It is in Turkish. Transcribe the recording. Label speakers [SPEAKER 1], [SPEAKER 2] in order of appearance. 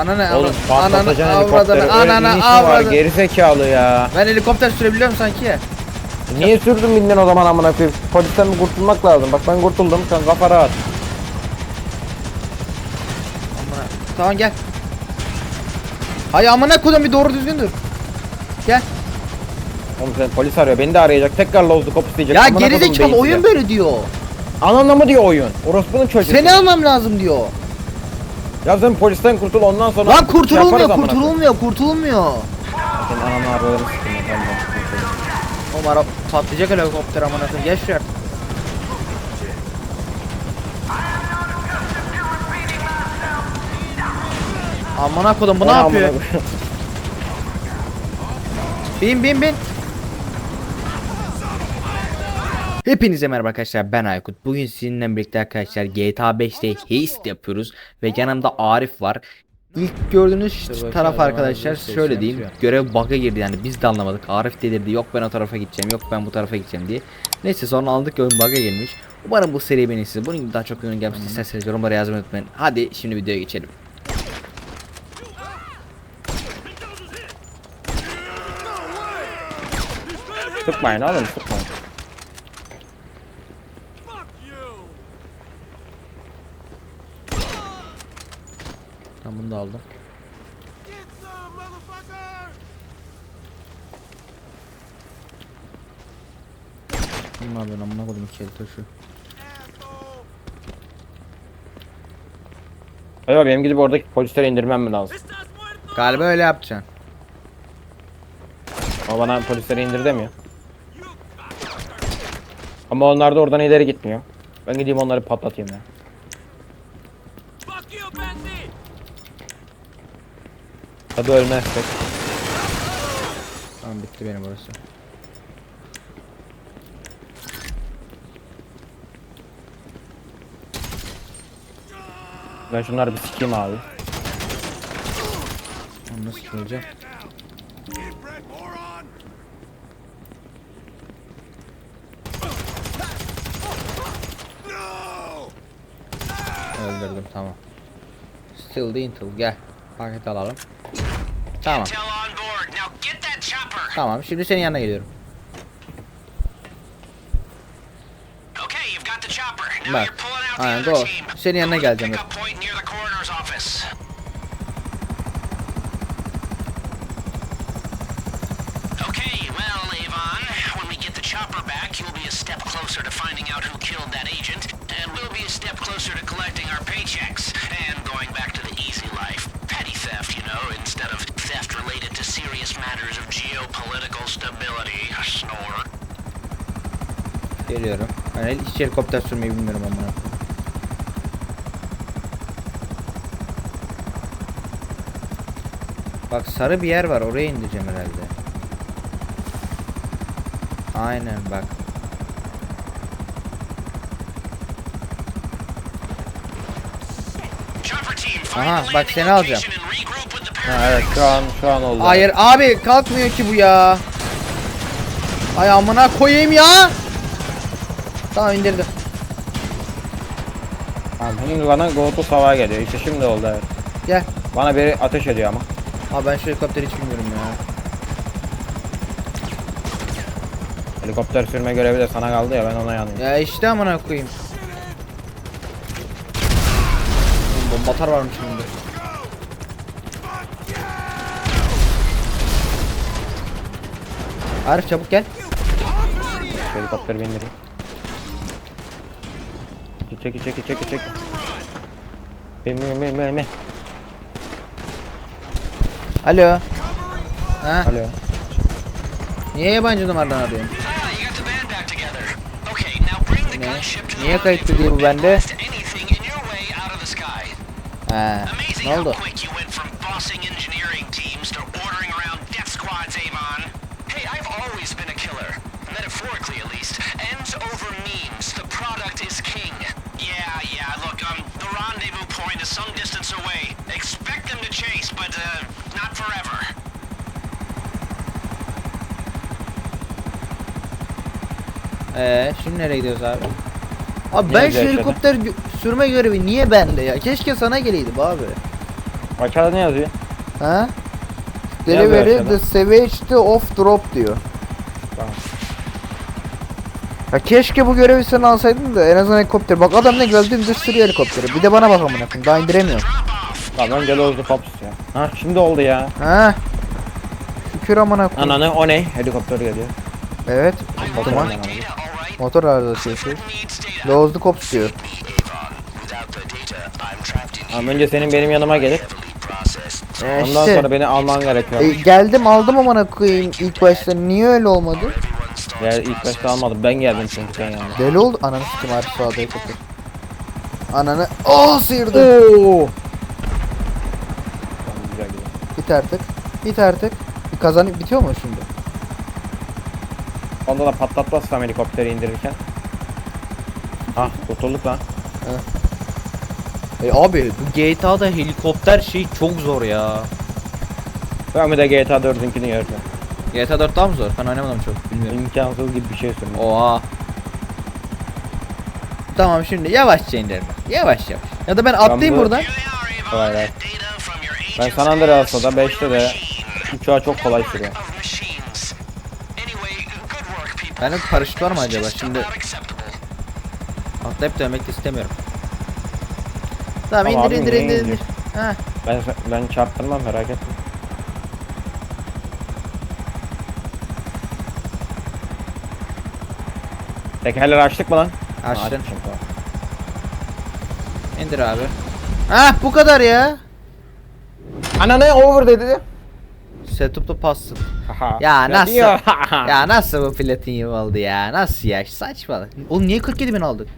[SPEAKER 1] Ananı
[SPEAKER 2] Oğlum
[SPEAKER 1] avra- ananı
[SPEAKER 2] patlatacaksın
[SPEAKER 1] avradını
[SPEAKER 2] helikopteri. Öyle
[SPEAKER 1] ananı
[SPEAKER 2] bir iş mi var?
[SPEAKER 1] avradını.
[SPEAKER 2] Geri zekalı ya.
[SPEAKER 1] Ben helikopter sürebiliyorum sanki ya.
[SPEAKER 2] Niye sürdün bindin o zaman amına koyayım? Polisten mi kurtulmak lazım? Bak ben kurtuldum. Sen kafa rahat.
[SPEAKER 1] Amına. Tamam gel. Hay amına kodum bir doğru düzgün dur. Gel.
[SPEAKER 2] Oğlum sen polis arıyor. Beni de arayacak. Tekrar lozlu kopuz diyecek.
[SPEAKER 1] Ya
[SPEAKER 2] Amına kodum
[SPEAKER 1] gerizekalı
[SPEAKER 2] beyinsiz
[SPEAKER 1] oyun böyle diyor.
[SPEAKER 2] Ananla mı diyor oyun? Orospunun çocuğu.
[SPEAKER 1] Seni almam lazım diyor.
[SPEAKER 2] Ya sen polisten kurtul ondan sonra...
[SPEAKER 1] Lan kurtulmuyor,
[SPEAKER 2] yaparız amına koyayım.
[SPEAKER 1] kurtulmuyor, kurtulmuyor.
[SPEAKER 2] Senin ananı aralarını sikeyim ya, tamam, tamam.
[SPEAKER 1] Oğlum ara patlayacak helikopter amına koyayım. Geç şuraya. Amına kodum bu ne
[SPEAKER 2] Ona
[SPEAKER 1] yapıyor?
[SPEAKER 2] koyayım.
[SPEAKER 1] Bin bin bin. Hepinize merhaba arkadaşlar ben Aykut. Bugün sizinle birlikte arkadaşlar GTA 5'te heist yapıyoruz ve yanımda Arif var. İlk gördüğünüz taraf arkadaşlar
[SPEAKER 3] şey
[SPEAKER 1] şöyle diyeyim.
[SPEAKER 3] yapıyor.
[SPEAKER 1] Görev bug'a girdi yani biz de anlamadık. Arif delirdi yok ben o tarafa gideceğim yok ben bu tarafa gideceğim diye. Neyse sonra aldık oyun bug'a girmiş. Umarım bu seri beğenirsiniz. Bunun gibi daha çok oyun gelmesini isterseniz yorumlara yazmayı unutmayın. Hadi şimdi videoya geçelim.
[SPEAKER 2] Sıkmayın oğlum sıkmayın.
[SPEAKER 1] Tamam bunu da aldım. Ne yapıyorsun amına koydum iki el taşı.
[SPEAKER 2] Hayır benim gidip oradaki polisleri indirmem mi lazım?
[SPEAKER 1] Galiba öyle yapacaksın.
[SPEAKER 2] O bana polisleri indir demiyor. Ama onlar da oradan ileri gitmiyor. Ben gideyim onları patlatayım ya. Hadi ölmezsek.
[SPEAKER 1] Tamam bitti benim burası.
[SPEAKER 2] Ben şunları bir sikeyim abi.
[SPEAKER 1] Onu nasıl olacak? Öldürdüm tamam. Still the intel gel. Paket alalım. Tamam.
[SPEAKER 4] Intel on board. Now get that chopper.
[SPEAKER 1] Tamam şimdi senin yanına geliyorum.
[SPEAKER 4] Okay, you've got the chopper. Now
[SPEAKER 1] Bak,
[SPEAKER 4] you're pulling out the
[SPEAKER 1] aynen
[SPEAKER 4] other
[SPEAKER 1] doğru.
[SPEAKER 4] team.
[SPEAKER 1] Senin yanına
[SPEAKER 4] Go to the
[SPEAKER 1] geleceğim.
[SPEAKER 4] Pickup point near
[SPEAKER 1] Geliyorum. Ben hiç helikopter sürmeyi bilmiyorum amına. Bak sarı bir yer var oraya indireceğim herhalde. Aynen bak. Aha, bak seni alacağım.
[SPEAKER 2] Ha, evet şu an şu an oldu.
[SPEAKER 1] Hayır abi kalkmıyor ki bu ya. Ay amına koyayım ya. Tamam indirdim.
[SPEAKER 2] Tamam, şimdi bana go to sava geliyor. İşte şimdi oldu evet.
[SPEAKER 1] Gel.
[SPEAKER 2] Bana biri ateş ediyor ama.
[SPEAKER 1] Abi ben şu helikopteri hiç bilmiyorum ya.
[SPEAKER 2] Helikopter sürme görevi de sana kaldı ya ben ona yanayım.
[SPEAKER 1] Ya işte amına koyayım. Oğlum Bomba atar varmış bunda. Arif çabuk gel.
[SPEAKER 2] Şu helikopteri bindireyim. Çeki çeki çeki çeki. Bin bin bin bin bin.
[SPEAKER 1] Alo. Ha?
[SPEAKER 2] Alo.
[SPEAKER 1] Niye yabancı numaradan arıyorsun? Ne? Niye kayıtlı değil bu bende? Ha. Ne oldu? Ee, şimdi nereye gidiyoruz abi? Abi
[SPEAKER 2] Niye
[SPEAKER 1] ben şu helikopter gö- sürme görevi niye bende ya? Keşke sana geleydi bu abi.
[SPEAKER 2] Aşağıda ne yazıyor?
[SPEAKER 1] Ha?
[SPEAKER 2] Yazıyor
[SPEAKER 1] Delivery
[SPEAKER 2] aşağıda.
[SPEAKER 1] the savage off drop diyor.
[SPEAKER 2] Tamam.
[SPEAKER 1] Ya keşke bu görevi sen alsaydın da en azından helikopter. Bak adam ne güzel dümdüz sürüyor helikopteri. Bir de bana bak amına koyayım. Daha indiremiyorum.
[SPEAKER 2] Tamam önce Lozlu Pops ya. Ha şimdi oldu ya.
[SPEAKER 1] Ha? Şükür amına koyayım.
[SPEAKER 2] Ananı o ne? Helikopter geliyor.
[SPEAKER 1] Evet.
[SPEAKER 2] Motor.
[SPEAKER 1] Motor arızası yaşıyor. Lozlu kops diyor.
[SPEAKER 2] Tamam önce senin benim yanıma gelip
[SPEAKER 1] E
[SPEAKER 2] ondan
[SPEAKER 1] işte.
[SPEAKER 2] sonra beni alman gerekiyor.
[SPEAKER 1] E, geldim aldım amına koyayım ilk başta. Niye öyle olmadı?
[SPEAKER 2] Ya ilk başta almadım. Ben geldim çünkü sen yanıma.
[SPEAKER 1] Deli oldu. Ananı sikim Arif sağda helikopter. Ananı. Oh sıyırdı.
[SPEAKER 2] Oo.
[SPEAKER 1] Bit artık. Bit artık. Bir kazan bitiyor mu şimdi?
[SPEAKER 2] Onda da patlatmazsam helikopteri indirirken. Ah kurtulduk lan.
[SPEAKER 1] E abi bu GTA'da helikopter şey çok zor ya.
[SPEAKER 2] Ben bir de GTA 4'ünkini gördüm.
[SPEAKER 1] GTA 4 daha mı zor? Ben oynamadım çok bilmiyorum.
[SPEAKER 2] İmkansız gibi bir şey sürmüş.
[SPEAKER 1] Oha. Tamam şimdi yavaşça indirelim. Yavaş yavaş. Ya da ben atlayayım
[SPEAKER 2] bu-
[SPEAKER 1] buradan.
[SPEAKER 2] Hayır hayır. Ben San Andreas'ta da 5'te de uçağı çok kolay sürüyor.
[SPEAKER 1] Bende paraşüt var mı acaba? Şimdi atlayıp dönmek de istemiyorum. Tamam
[SPEAKER 2] Ama
[SPEAKER 1] indir
[SPEAKER 2] abi
[SPEAKER 1] indir
[SPEAKER 2] niye
[SPEAKER 1] indir indir.
[SPEAKER 2] Ben ben çarptırmam merak etme. Tekerleri açtık mı lan?
[SPEAKER 1] Açtın.
[SPEAKER 2] Açtık, tamam.
[SPEAKER 1] İndir abi. Ha bu kadar ya.
[SPEAKER 2] Ana ne over dedi?
[SPEAKER 1] Setup to passed.
[SPEAKER 2] Haha.
[SPEAKER 1] Ya nasıl? ya nasıl bu platin oldu ya? Nasıl ya? Saçmalık. Oğlum niye 47 bin aldık?